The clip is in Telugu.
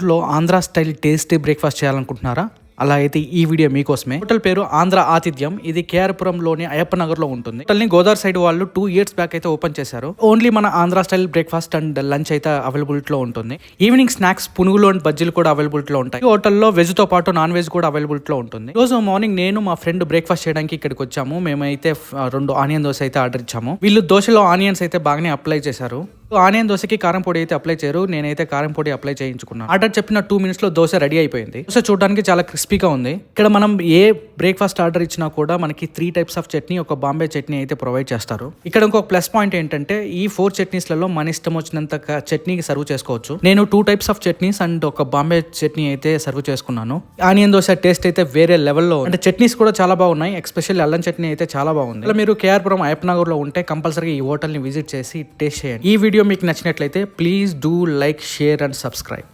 లో ఆంధ్ర స్టైల్ టేస్టీ బ్రేక్ఫాస్ట్ చేయాలనుకుంటున్నారా? అలా అయితే ఈ వీడియో మీకోసమే. హోటల్ పేరు ఆంధ్ర ఆతిథ్యం. ఇది కేఆర్పురంలోని అయ్యప్ప నగర్లో ఉంటుంది. హోటల్ని గోదావరి సైడ్ వాళ్ళు టూ ఇయర్స్ బ్యాక్ అయితే ఓపెన్ చేశారు. ఓన్లీ మన Andhra style breakfast and lunch అయితే అవైలబిలిటీలో ఉంటుంది. ఈవినింగ్ స్నాక్స్ పునుగులు అండ్ బజ్జీలు కూడా అవైలబిలిటీలో ఉంటాయి. ఈ హోటల్లో వెజ్తో పాటు నాన్ వెజ్ కూడా అవైలబిలిటీ లో ఉంటుంది. రోజు మార్నింగ్ నేను మా ఫ్రెండ్ బ్రేక్ఫాస్ట్ చేయడానికి ఇక్కడికి వచ్చాము. మేమైతే రెండు ఆనియన్ దోశ అయితే ఆర్డర్ ఇచ్చాము. వీళ్ళు దోశలో ఆనియన్స్ అయితే బాగానే అప్లై చేశారు. ఆనియన్ దోశకి కారం పొడి అయితే అప్లై చేయరు. నేనైతే కారం పొడి అప్లై చేయించుకున్నాను. ఆర్డర్ చెప్పిన టూ మినిట్స్లో దోశ రెడీ అయిపోయింది. దోశ చూడడానికి చాలా క్రిస్పీగా ఉంది. ఇక్కడ మనం ఏ బ్రేక్ఫాస్ట్ ఆర్డర్ ఇచ్చినా కూడా మనకి త్రీ టైప్స్ ఆఫ్ చట్నీ ఒక బాంబే చట్నీ అయితే ప్రొవైడ్ చేస్తారు. ఇక్కడ ఇంకొక ప్లస్ పాయింట్ ఏంటంటే ఈ ఫోర్ చట్నీస్లలో మన ఇష్టం వచ్చినంత క- చట్నీ సర్వ్ చేసుకోవచ్చు. నేను two types of chutneys and ఒక బాంబే చట్నీ అయితే సర్వ్ చేసుకున్నాను. ఆనియన్ దోశ టేస్ట్ అయితే వేరే లెవెల్లో అంటే చట్నీస్ కూడా చాలా బాగున్నాయి. ఎస్పెషల్లీ అల్లం చట్నీ అయితే చాలా బాగుంది. ఇలా మీరు కేఆర్పురం అయప్నగర్లో ఉంటే కంపల్సరీ ఈ హోటల్ని విజిట్ చేసి టేస్ట్ చేయండి. ఈ వీడియో వీడియో మీకు నచ్చినట్లయితే please do like share and subscribe.